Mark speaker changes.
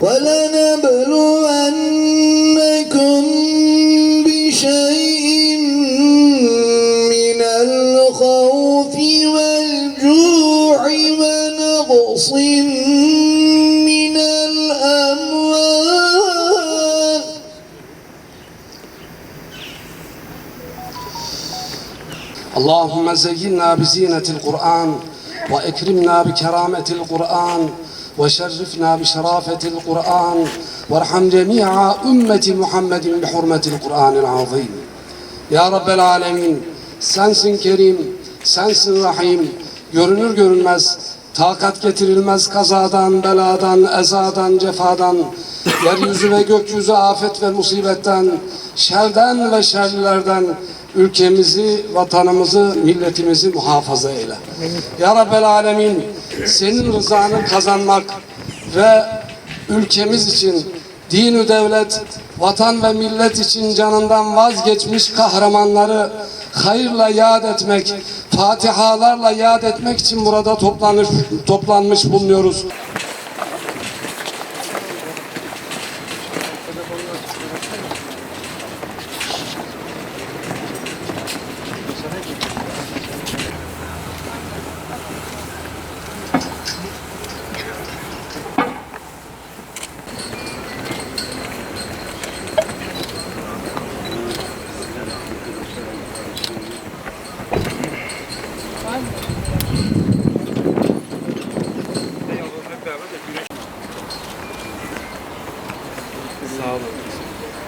Speaker 1: ولنبلونكم بشيء من الخوف والجوع ونقص من الأموال.
Speaker 2: اللهم زينا بزينة القرآن وأكرمنا بكرامة القرآن وشرفنا بشرافة القرآن وارحم جميع أمة محمد بحرمة القرآن العظيم Ya Rabbel Alemin sensin Kerim, sensin Rahim, görünür görünmez, takat getirilmez kazadan, beladan, ezadan, cefadan, yeryüzü ve gökyüzü afet ve musibetten, şerden ve şerlilerden ülkemizi, vatanımızı, milletimizi muhafaza eyle. Ya Rabbel Alemin senin rızanı kazanmak ve ülkemiz için dinü devlet, vatan ve millet için canından vazgeçmiş kahramanları hayırla yad etmek, fatihalarla yad etmek için burada toplanmış, toplanmış bulunuyoruz. Sağ olun.